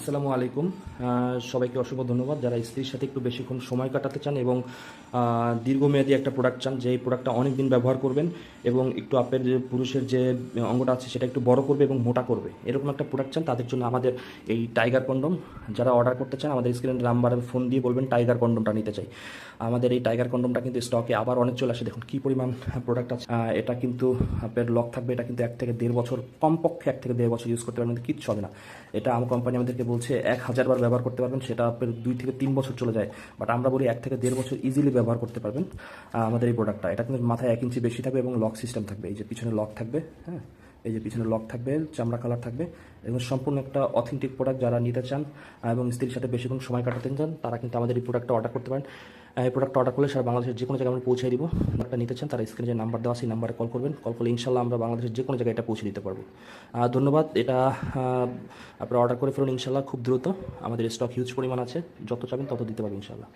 আসসালামু আলাইকুম। সবাইকে অসংখ্য ধন্যবাদ। যারা স্ত্রীর সাথে একটু বেশিক্ষণ সময় কাটাতে চান এবং দীর্ঘমেয়াদী একটা প্রোডাক্ট চান, যে এই প্রোডাক্টটা অনেক দিন ব্যবহার করবেন এবং একটু আপের যে পুরুষের যে অঙ্গটা আছে সেটা একটু বড় করবে এবং মোটা করবে, এরকম একটা প্রোডাক্ট চান, তাদের জন্য আমাদের এই টাইগার কন্ডম যারা অর্ডার করতে চান, আমাদের স্ক্রিনের নাম্বারে ফোন দিয়ে বলবেন টাইগার কন্ডমটা নিতে চাই। আমাদের এই টাইগার কন্ডমটা কিন্তু স্টকে আবার অনেক চলে আসে। দেখুন কী পরিমাণ প্রোডাক্ট আছে। এটা কিন্তু আপনার লক থাকবে, এটা কিন্তু এক থেকে দেড় বছর, কমপক্ষে এক থেকে দেড় বছর ইউজ করতে পারবেন কিচ্ছু হবে না। এটা আমার কোম্পানি আমাদেরকে বলছে এক হাজারবার ব্যবহার করতে পারবেন, সেটা আপনার দুই থেকে তিন বছর চলে যায়। বাট আমরা বলি এক থেকে দেড় বছর ইজিলি ব্যবহার করতে পারবেন আমাদের এই প্রোডাক্টটা এটা কিন্তু মাথায় এক ইঞ্চি বেশি থাকবে এবং লক সিস্টেম থাকবে। এই যে পিছনে লক থাকবে হ্যাঁ? এই যে পিছনে লক থাকবে, চামড়া কালার থাকবে, এবং সম্পূর্ণ একটা অথেন্টিক প্রোডাক্ট যারা নিতে চান এবং স্ত্রীর সাথে বেশিক্ষণ সময় কাটাতে চান, তারা কিন্তু আমাদের এই প্রোডাক্টটা অর্ডার করতে পারেন। এই প্রোডাক্ট অর্ডার করলে সারা বাংলাদেশের যে কোনো জায়গায় আমরা পৌঁছে দিব। একটা নিতে চান, তারা স্ক্রিনে যে নাম্বার দেওয়া সেই নাম্বারে কল করবেন। কল করলে ইনশাল্লাহ আমরা বাংলাদেশের যে কোনো জায়গায় এটা পৌঁছে দিতে পারব। ধন্যবাদ। এটা আপনারা অর্ডার করে ফেলুন ইনশাল্লাহ খুব দ্রুত। আমাদের স্টক হিউজ পরিমাণ আছে। যত চাবেন তত দিতে পারবেন ইনশাল্লাহ